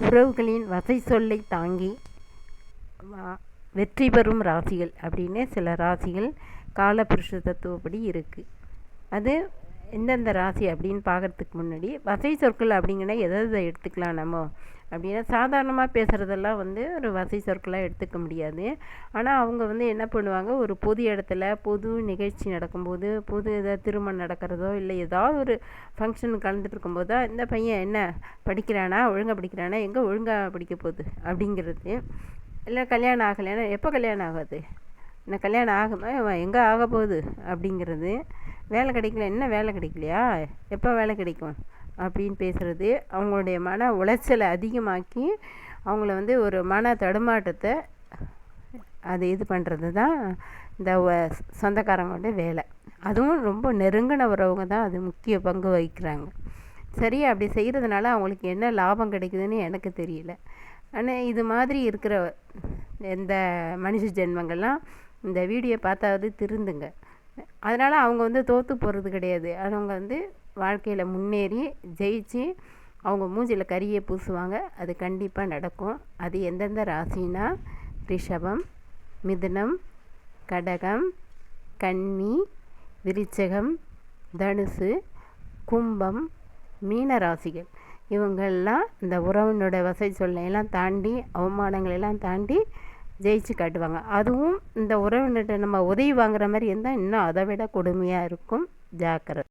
உறவுகளின் வசை சொல்லை தாங்கி வெற்றி பெறும் ராசிகள் அப்படின்னு சில ராசிகள் காலபுருஷ தத்துவப்படி இருக்குது அது எந்தெந்த ராசி அப்படின்னு பார்க்கறதுக்கு முன்னாடி வசை சொற்கள் அப்படிங்கன்னா எதை எதை எடுத்துக்கலாம் நம்ம? அப்படின்னா சாதாரணமாக பேசுகிறதெல்லாம் வந்து ஒரு வசை சொற்களாக எடுத்துக்க முடியாது. ஆனால் அவங்க வந்து என்ன பண்ணுவாங்க? ஒரு பொது இடத்துல பொது நிகழ்ச்சி நடக்கும்போது பொது ஏதாவது திருமணம் நடக்கிறதோ இல்லை ஏதாவது ஒரு ஃபங்க்ஷன் கலந்துட்டு இருக்கும்போது தான் இந்த பையன் என்ன படிக்கிறானா ஒழுங்காக படிக்கிறானா எங்கே ஒழுங்காக படிக்க போகுது அப்படிங்கிறது. இல்லை கல்யாணம் ஆகலைன்னா எப்போ கல்யாணம் ஆகாது? என்ன கல்யாணம் ஆகுமா எங்கே ஆக போகுது அப்படிங்கிறது. வேலை கிடைக்கல என்ன வேலை கிடைக்கலையா? எப்போ வேலை கிடைக்கும்? அப்படின்னு பேசுகிறது அவங்களுடைய மன உளைச்சலை அதிகமாக்கி அவங்கள வந்து ஒரு மன தடுமாட்டத்தை அது இது பண்ணுறது தான் இந்த சொந்தக்காரங்களோட வேலை. அதுவும் ரொம்ப நெருங்கின உறவுங்க தான் அது முக்கிய பங்கு வகிக்கிறாங்க. சரி அப்படி செய்கிறதுனால அவங்களுக்கு என்ன லாபம் கிடைக்குதுன்னு எனக்கு தெரியல. ஆனால் இது மாதிரி இருக்கிற இந்த மனுஷ ஜென்மங்கள்லாம் இந்த வீடியோ பார்த்தாவது திருந்துங்க. அதனால் அவங்க வந்து தோற்று போகிறது கிடையாது. அவங்க வந்து வாழ்க்கையில் முன்னேறி ஜெயிச்சு அவங்க மூஞ்சியில் கரியை பூசுவாங்க. அது கண்டிப்பாக நடக்கும். அது எந்தெந்த ராசினா ரிஷபம் மிதுனம் கடகம் கன்னி விருச்சகம் தனுசு கும்பம் மீன ராசிகள். இவங்கெல்லாம் இந்த உறவினோட வசை சொல்லையெல்லாம் தாண்டி அவமானங்களெல்லாம் தாண்டி ஜெயிச்சு காட்டுவாங்க. அதுவும் இந்த உறவினர்கிட்ட நம்ம உதவி வாங்குற மாதிரி இருந்தால் இன்னும் அதை விட கொடுமையாக இருக்கும். ஜாக்கிரதை.